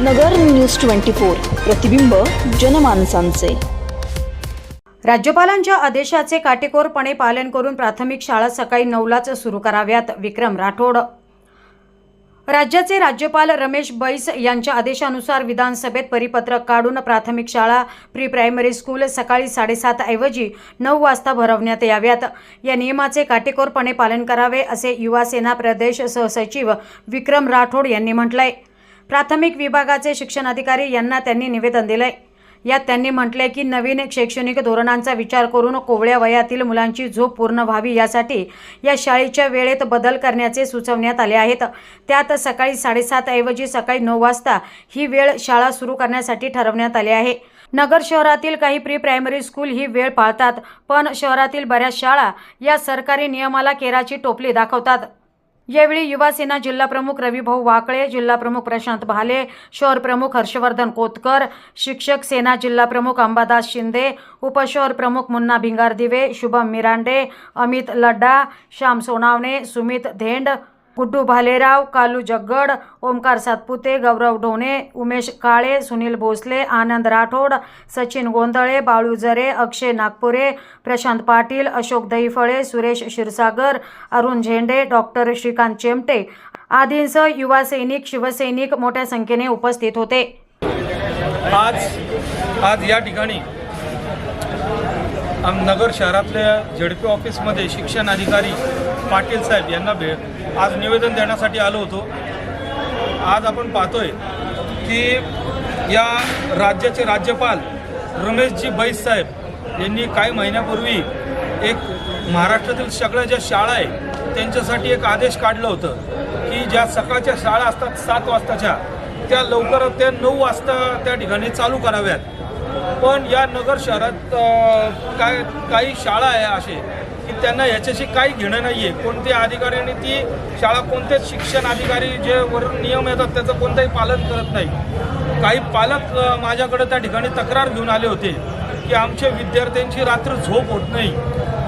नगर news twenty four प्रतिबिंब जनमानसांचे. राज्यपालांच्या आदेशाचे काटेकोरपणे पालन करून प्राथमिक शाळा सकाळी नऊलाच सुरू कराव्यात विक्रम राठोड. राज्याचे राज्यपाल रमेश बैस यांच्या आदेशानुसार विधानसभेत परिपत्रक काढून प्राथमिक शाळा प्री प्रायमरी स्कूल सकाळी साडेसात ऐवजी नऊ वाजता भरवण्यात याव्यात. या नियमाचे काटेकोरपणे पालन करावे असे युवासेना प्रदेश सहसचिव विक्रम राठोड यांनी म्हटलंय. प्राथमिक विभागाचे शिक्षण अधिकारी यांना त्यांनी निवेदन दिलंय. यात त्यांनी म्हटले की नवीन शैक्षणिक धोरणांचा विचार करून कोवळ्या वयातील मुलांची झोप पूर्ण व्हावी यासाठी या शाळेच्या वेळेत बदल करण्याचे सुचवण्यात आले आहेत. त्यात सकाळी साडेसात ऐवजी सकाळी नऊ वाजता ही वेळ शाळा सुरू करण्यासाठी ठरवण्यात आली आहे. नगर शहरातील काही प्री प्रायमरी स्कूल ही वेळ पाळतात पण शहरातील बऱ्याच शाळा या सरकारी नियमाला केराची टोपली दाखवतात. यावेळी युवासेना जिल्हाप्रमुख जिल्हा प्रमुख रविभाऊ वाकळे जिल्हा प्रमुख प्रशांत भाले शहर प्रमुख हर्षवर्धन कोतकर शिक्षक सेना जिल्हा प्रमुख अंबादास शिंदे उपशहर प्रमुख मुन्ना भिंगारदिवे शुभम मिरांडे अमित लड्डा श्याम सोनावणे सुमित धेंड गुड्डू भालेराव कालू जग्गड ओमकार सातपुते गौरव ढोणे उमेश काळे सुनील भोसले आनंद राठोड सचिन गोंधळे बाळू जरे अक्षय नागपुरे प्रशांत पाटील अशोक दहीफळे सुरेश क्षीरसागर अरुण झेंडे डॉक्टर श्रीकांत चेमटे आदींसह युवा सैनिक शिवसैनिक मोठ्या संख्येने उपस्थित होते. आज आज या ठिकाणी आम नगर शहरातल्या झेडपी ऑफिसमध्ये शिक्षण अधिकारी पाटील साहेब यांना भेट आज निवेदन देण्यासाठी आलो होतो. आज आपण पाहतोय की या राज्याचे राज्यपाल रमेशजी बैस साहेब यांनी काही महिन्यापूर्वी एक महाराष्ट्रातील सगळ्या ज्या शाळा आहे त्यांच्यासाठी एक आदेश काढलं होतं की ज्या सकाळच्या शाळा असतात सात वाजताच्या त्या लवकर त्या नऊ वाजता त्या ठिकाणी चालू कराव्यात. पण या नगर शहरात काय काही शाळा आहे असे की त्यांना याच्याशी काही घेणं नाही आहे कोणत्या अधिकाऱ्यांनी ती शाळा कोणतेच शिक्षण अधिकारी जे वरून नियम येतात त्याचं कोणतंही पालन करत नाही. काही पालक माझ्याकडे त्या ठिकाणी तक्रार घेऊन आले होते की आमच्या विद्यार्थ्यांची रात्र झोप होत नाही.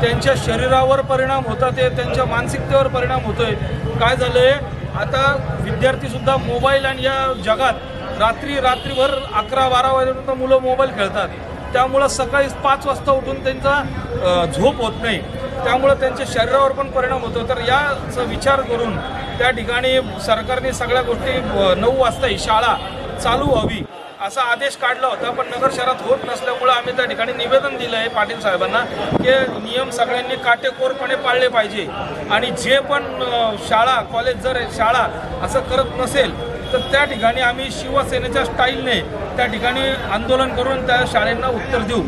त्यांच्या शरीरावर परिणाम होतात ते त्यांच्या मानसिकतेवर परिणाम होतोय. काय झालंय? आता विद्यार्थीसुद्धा मोबाईल आणि या जगात रात्री रात्रीभर अकरा बारा वाजेपर्यंत मुलं मोबाईल खेळतात. त्यामुळं सकाळी पाच वाजता उठून त्यांचा झोप होत नाही. त्यामुळं त्यांच्या शरीरावर पण परिणाम होतो. तर याचा विचार करून त्या ठिकाणी सरकारने सगळ्या गोष्टी नऊ वाजता ही शाळा चालू व्हावी असा आदेश काढला होता. पण नगर शहरात होत नसल्यामुळं आम्ही त्या ठिकाणी निवेदन दिलं आहे पाटील साहेबांना की नियम सगळ्यांनी काटेकोरपणे पाळले पाहिजे. आणि जे पण शाळा कॉलेज जर शाळा असं करत नसेल तर त्या ठिकाणी आम्ही शिवसेनेच्या स्टाईलने त्या ठिकाणी आंदोलन करून त्या शाळेंना उत्तर देऊ.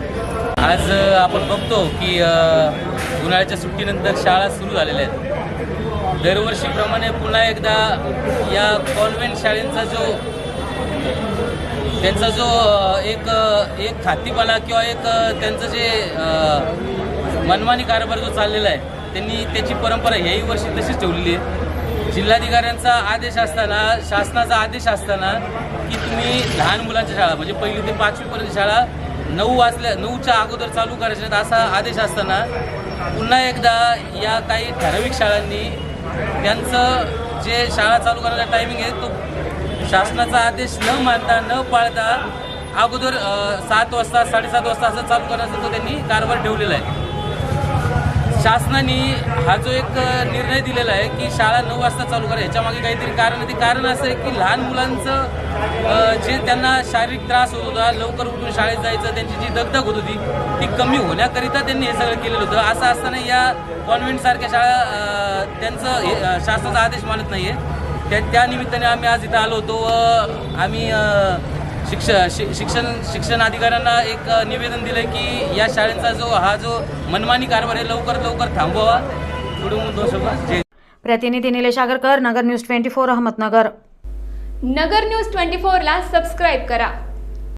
आज आपण बघतो की उन्हाळ्याच्या सुट्टीनंतर शाळा सुरू झालेल्या आहेत. दरवर्षीप्रमाणे पुन्हा एकदा या कॉन्व्हेंट शाळेंचा जो त्यांचा जो एक एक खातीपाला किंवा एक त्यांचं जे मनमानी कारभार जो चाललेला आहे त्यांनी त्याची परंपरा ह्याही वर्षी तशीच ठेवलेली आहे. जिल्हाधिकाऱ्यांचा आदेश असताना शासनाचा आदेश असताना की तुम्ही लहान मुलांच्या शाळा म्हणजे पहिली ते पाचवीपर्यंत शाळा नऊ वाजल्या नऊच्या अगोदर चालू करायच्या असा आदेश असताना पुन्हा एकदा या काही ठराविक शाळांनी त्यांचं जे शाळा चालू करण्याचा टायमिंग आहे तो शासनाचा आदेश न मानता न पाळता अगोदर सात वाजता साडेसात वाजता असं चालू करण्याचा तो त्यांनी कारभार ठेवलेला आहे. शासनाने हा जो एक निर्णय दिलेला आहे की शाळा नऊ वाजता चालू करा ह्याच्यामागे काहीतरी कारण आहे. ते कारण असं आहे की लहान मुलांचं जे त्यांना शारीरिक त्रास होत होता लवकर उठून शाळेत जायचं त्यांची जी दगदग होत होती ती कमी होण्याकरिता त्यांनी हे सगळं केलेलं होतं. असं असताना या कॉन्व्हेंटसारख्या शाळा त्यांचं शासनाचा आदेश मानत नाही आहे त्या त्या निमित्ताने आम्ही आज इथं आलो होतो व आम्ही शिक्ष शि- शिक्षण शिक्षण अधिकाऱ्यांना एक निवेदन दिलं की या शाळेचा जो हा जो मनमानी कारभार आहे लवकर लवकर थांबवा. पुढे दोन शब्द. प्रतिनिधी Nilesh Agarkar Nagar news twenty four Ahmednagar. Nagar news twenty फोरला सबस्क्राईब करा.